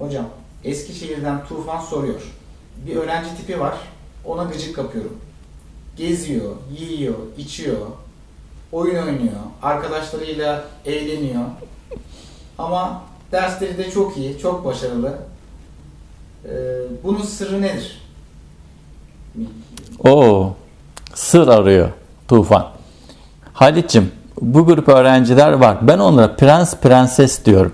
Hocam Eskişehir'den Tufan soruyor. Bir öğrenci tipi var. Ona gıcık kapıyorum. Geziyor, yiyor, içiyor, oyun oynuyor, arkadaşlarıyla eğleniyor. Ama dersleri de çok iyi, çok başarılı. Ee, bunun sırrı nedir? Oo, sır arıyor Tufan. Halit'cim bu grup öğrenciler var. Ben onlara prens prenses diyorum.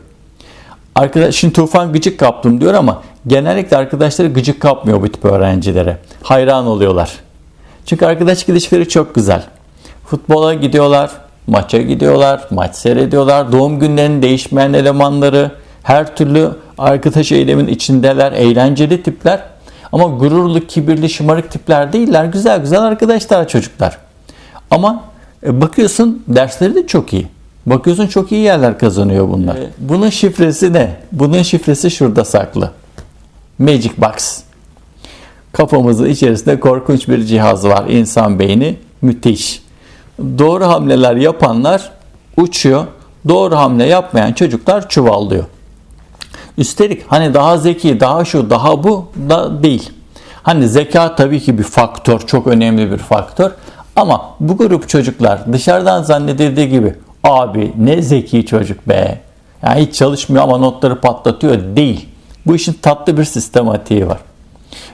Arkadaş, şimdi Tufan gıcık kaptım diyor ama genellikle arkadaşları gıcık kapmıyor bu tip öğrencilere. Hayran oluyorlar. Çünkü arkadaşlık ilişkileri çok güzel. Futbola gidiyorlar, maça gidiyorlar, maç seyrediyorlar. Doğum günlerinin değişmeyen elemanları, her türlü arkadaş eylemin içindeler, eğlenceli tipler. Ama gururlu, kibirli, şımarık tipler değiller. Güzel güzel arkadaşlar çocuklar. Ama e, bakıyorsun dersleri de çok iyi. Bakıyorsun çok iyi yerler kazanıyor bunlar. Bunun şifresi ne? Bunun şifresi şurada saklı. Magic Box. Kafamızın içerisinde korkunç bir cihaz var. İnsan beyni müthiş. Doğru hamleler yapanlar uçuyor. Doğru hamle yapmayan çocuklar çuvallıyor. Üstelik hani daha zeki, daha şu, daha bu da değil. Hani zeka tabii ki bir faktör, çok önemli bir faktör. Ama bu grup çocuklar dışarıdan zannedildiği gibi abi ne zeki çocuk be. Yani hiç çalışmıyor ama notları patlatıyor değil. Bu işin tatlı bir sistematiği var.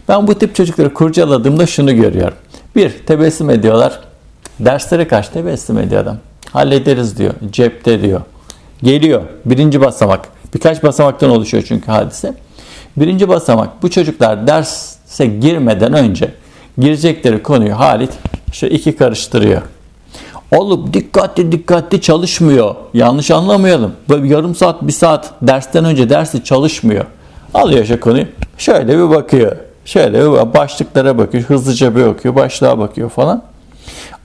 Ben bu tip çocukları kurcaladığımda şunu görüyorum. Bir, tebessüm ediyorlar. Derslere kaç tebessüm ediyor adam. Hallederiz diyor. Cepte diyor. Geliyor. Birinci basamak. Birkaç basamaktan oluşuyor çünkü hadise. Birinci basamak. Bu çocuklar derse girmeden önce girecekleri konuyu Halit şu iki karıştırıyor. Oğlum dikkatli dikkatli çalışmıyor. Yanlış anlamayalım. Böyle yarım saat bir saat dersten önce dersi çalışmıyor. Alıyor şu konuyu. Şöyle bir bakıyor. Şöyle bir başlıklara bakıyor. Hızlıca bir okuyor. Başlığa bakıyor falan.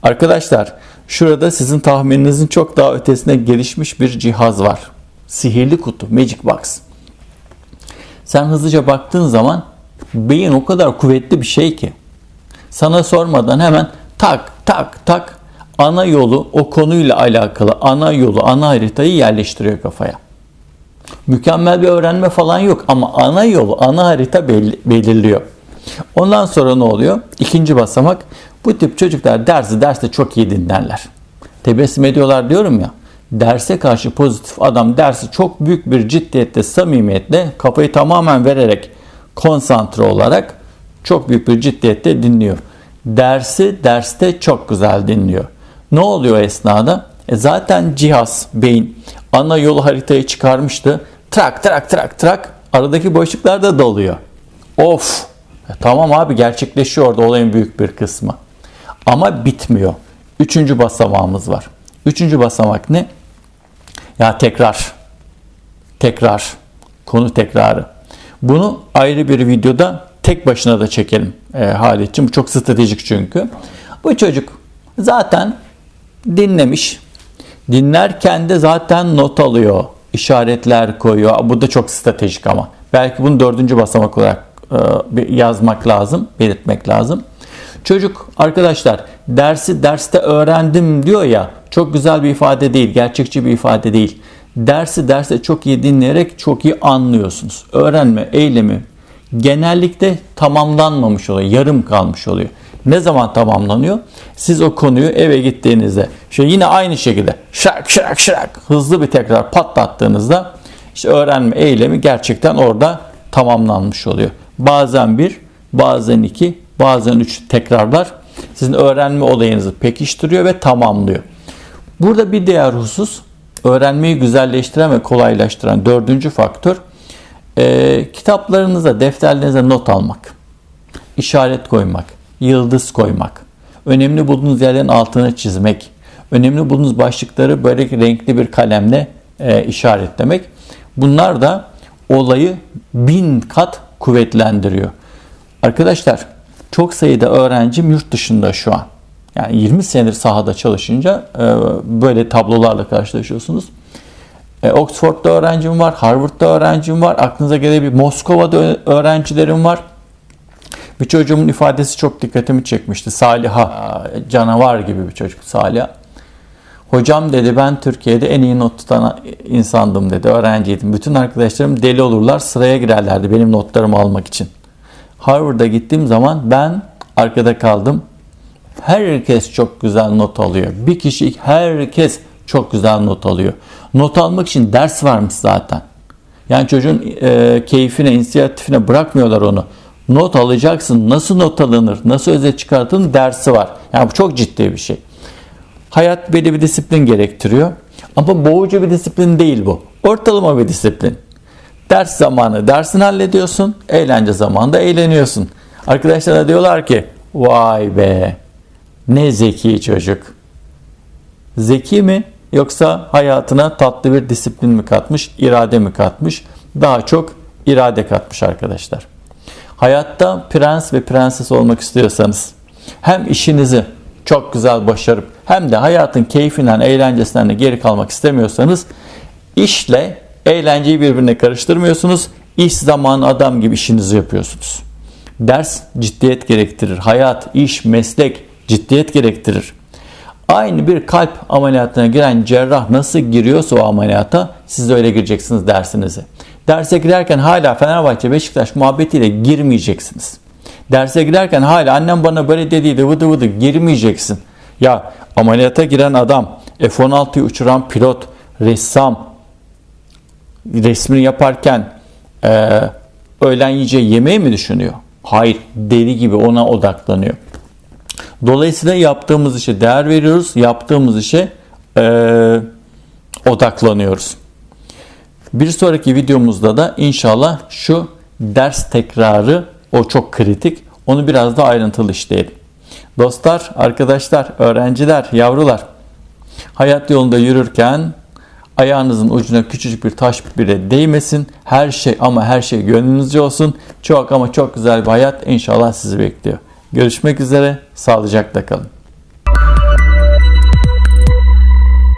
Arkadaşlar şurada sizin tahmininizin çok daha ötesine gelişmiş bir cihaz var. Sihirli kutu, Magic Box. Sen hızlıca baktığın zaman beyin o kadar kuvvetli bir şey ki sana sormadan hemen tak tak tak ana yolu o konuyla alakalı ana yolu, ana haritayı yerleştiriyor kafaya. Mükemmel bir öğrenme falan yok ama ana yolu, ana harita belli- belirliyor. Ondan sonra ne oluyor? İkinci basamak bu tip çocuklar dersi derste çok iyi dinlerler. Tebessüm ediyorlar diyorum ya. Derse karşı pozitif adam dersi çok büyük bir ciddiyette, samimiyetle kafayı tamamen vererek konsantre olarak çok büyük bir ciddiyette dinliyor. Dersi derste çok güzel dinliyor. Ne oluyor esnada? E zaten cihaz, beyin ana yol haritayı çıkarmıştı. Trak trak trak trak aradaki boşluklar da doluyor. Of! E tamam abi gerçekleşiyor orada olayın büyük bir kısmı. Ama bitmiyor. Üçüncü basamağımız var. Üçüncü basamak ne? Ya tekrar. Tekrar. Konu tekrarı. Bunu ayrı bir videoda tek başına da çekelim e, Halit'ciğim. Bu çok stratejik çünkü. Bu çocuk zaten dinlemiş. Dinlerken de zaten not alıyor. işaretler koyuyor. Bu da çok stratejik ama. Belki bunu dördüncü basamak olarak e, yazmak lazım, belirtmek lazım. Çocuk arkadaşlar dersi derste öğrendim diyor ya çok güzel bir ifade değil, gerçekçi bir ifade değil. Dersi derste çok iyi dinleyerek çok iyi anlıyorsunuz. Öğrenme eylemi genellikle tamamlanmamış oluyor, yarım kalmış oluyor. Ne zaman tamamlanıyor? Siz o konuyu eve gittiğinizde şöyle yine aynı şekilde şak şak şak hızlı bir tekrar patlattığınızda işte öğrenme eylemi gerçekten orada tamamlanmış oluyor. Bazen bir, bazen iki, bazen üç tekrarlar sizin öğrenme olayınızı pekiştiriyor ve tamamlıyor. Burada bir diğer husus öğrenmeyi güzelleştiren ve kolaylaştıran dördüncü faktör e, kitaplarınıza, defterlerinize not almak, işaret koymak, yıldız koymak, önemli bulduğunuz yerlerin altını çizmek, önemli bulduğunuz başlıkları böyle renkli bir kalemle e, işaretlemek. Bunlar da olayı bin kat kuvvetlendiriyor. Arkadaşlar çok sayıda öğrencim yurt dışında şu an. Yani 20 senedir sahada çalışınca e, böyle tablolarla karşılaşıyorsunuz. E, Oxford'da öğrencim var, Harvard'da öğrencim var, aklınıza gelebilir Moskova'da öğrencilerim var. Bir çocuğumun ifadesi çok dikkatimi çekmişti. Saliha, canavar gibi bir çocuk Saliha. Hocam dedi ben Türkiye'de en iyi not tutan insandım dedi. Öğrenciydim. Bütün arkadaşlarım deli olurlar sıraya girerlerdi benim notlarımı almak için. Harvard'a gittiğim zaman ben arkada kaldım. Herkes çok güzel not alıyor. Bir kişi herkes çok güzel not alıyor. Not almak için ders varmış zaten. Yani çocuğun e, keyfine, inisiyatifine bırakmıyorlar onu. Not alacaksın. Nasıl not alınır, nasıl özet çıkartılır dersi var. Yani bu çok ciddi bir şey. Hayat belli bir disiplin gerektiriyor. Ama boğucu bir disiplin değil bu. Ortalama bir disiplin. Ders zamanı dersini hallediyorsun. Eğlence zamanında eğleniyorsun. Arkadaşlar da diyorlar ki vay be ne zeki çocuk. Zeki mi yoksa hayatına tatlı bir disiplin mi katmış, irade mi katmış? Daha çok irade katmış arkadaşlar. Hayatta prens ve prenses olmak istiyorsanız hem işinizi çok güzel başarıp hem de hayatın keyfinden, eğlencesinden de geri kalmak istemiyorsanız işle eğlenceyi birbirine karıştırmıyorsunuz. İş zamanı adam gibi işinizi yapıyorsunuz. Ders ciddiyet gerektirir. Hayat, iş, meslek ciddiyet gerektirir. Aynı bir kalp ameliyatına giren cerrah nasıl giriyorsa o ameliyata siz de öyle gireceksiniz dersinize. Derse girerken hala Fenerbahçe Beşiktaş muhabbetiyle girmeyeceksiniz. Derse girerken hala annem bana böyle dediydi vıdı vıdı girmeyeceksin. Ya ameliyata giren adam, F-16'yı uçuran pilot, ressam, resmini yaparken e, öğlen yiyeceği yemeği mi düşünüyor? Hayır, deli gibi ona odaklanıyor. Dolayısıyla yaptığımız işe değer veriyoruz, yaptığımız işe e, odaklanıyoruz. Bir sonraki videomuzda da inşallah şu ders tekrarı o çok kritik. Onu biraz da ayrıntılı işleyelim. Dostlar, arkadaşlar, öğrenciler, yavrular hayat yolunda yürürken ayağınızın ucuna küçücük bir taş bile değmesin. Her şey ama her şey gönlünüzce olsun. Çok ama çok güzel bir hayat inşallah sizi bekliyor. Görüşmek üzere, sağlıcakla kalın.